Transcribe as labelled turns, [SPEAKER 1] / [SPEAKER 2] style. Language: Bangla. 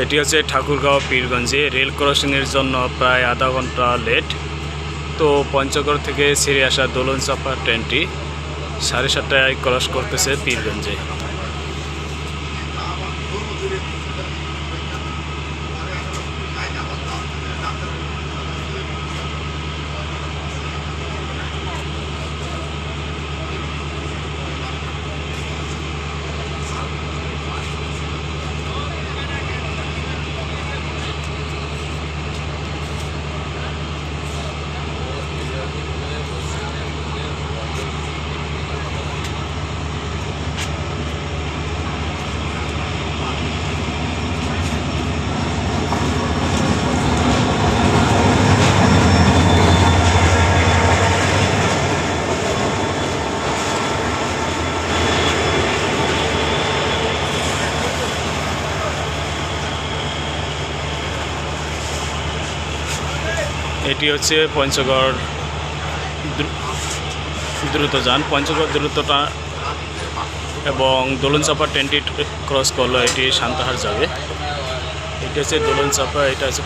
[SPEAKER 1] এটি হচ্ছে ঠাকুরগাঁও পীরগঞ্জে রেল ক্রসিংয়ের জন্য প্রায় আধা ঘণ্টা লেট। তো পঞ্চগড় থেকে ছেড়ে আসা দোলন চাপা ট্রেনটি সাড়ে সাতটায় ক্রস করতেছে পীরগঞ্জে। এটি হচ্ছে পঞ্চগড় দ্রুত যান। পঞ্চগড় দ্রুতটা এবং দোলন চাপা ট্রেনটি ক্রস করল, এটি শান্তাহার যাবে। এটি হচ্ছে দোলন চাপা, এটা হচ্ছে